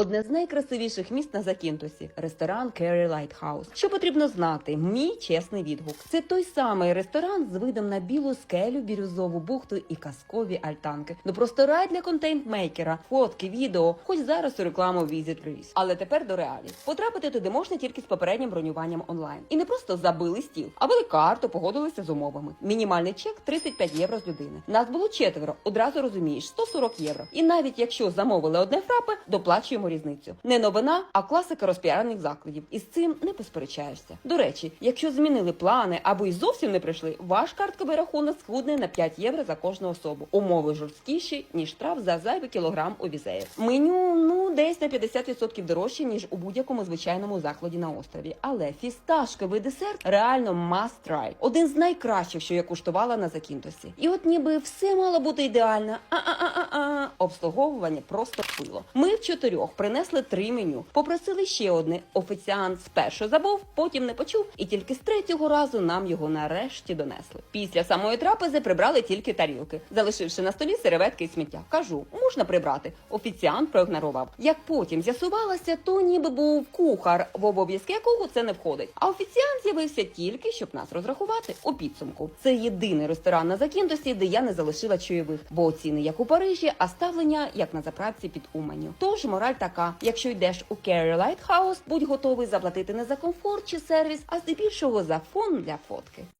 Одне з найкрасивіших міст на Закінтусі ресторан Керрі Лайтхаус. Що потрібно знати? Мій чесний відгук. Це той самий ресторан з видом на білу скелю, бірюзову бухту і казкові альтанки. Ну просто рай для контент-мейкера, фотки, відео, хоч зараз у рекламу Visit Greece. Але тепер до реалій. Потрапити туди можна тільки з попереднім бронюванням онлайн. І не просто забили стіл, а вели карту, погодилися з умовами. Мінімальний чек 35 євро з людини. Нас було четверо. Одразу розумієш, 140 євро. І навіть якщо замовили одне фрапе, доплачуємо різницю. Не новина, а класика розпіарених закладів. І з цим не посперечаєшся. До речі, якщо змінили плани або й зовсім не прийшли, ваш картковий рахунок схудне на 5 євро за кожну особу. Умови жорсткіші ніж штраф за зайвий кілограм у візеї. Меню ну десь на 50% дорожче ніж у будь-якому звичайному закладі на острові. Але фісташковий десерт реально must try. Один з найкращих, що я куштувала на Закінтосі. І от ніби все мало бути ідеально. А а а а а обслуговування просто пило. Ми в чотирьох принесли три меню. Попросили ще одне. Офіціант спершу забув, потім не почув, і тільки з третього разу нам його нарешті донесли. Після самої трапези прибрали тільки тарілки, залишивши на столі серветки і сміття. Кажу, можна прибрати. Офіціант проігнорував. Як потім з'ясувалося, то ніби був кухар, в обов'язки якого це не входить. А офіціант з'явився тільки, щоб нас розрахувати у підсумку. Це єдиний ресторан на Закінтосі, де я не залишила чайових, бо ціни як у Парижі, а ставлення як на заправці під Уманю. Тож мораль така: якщо йдеш у Керрі Лайтхаус, будь готовий заплатити не за комфорт чи сервіс, а здебільшого за фон для фотки.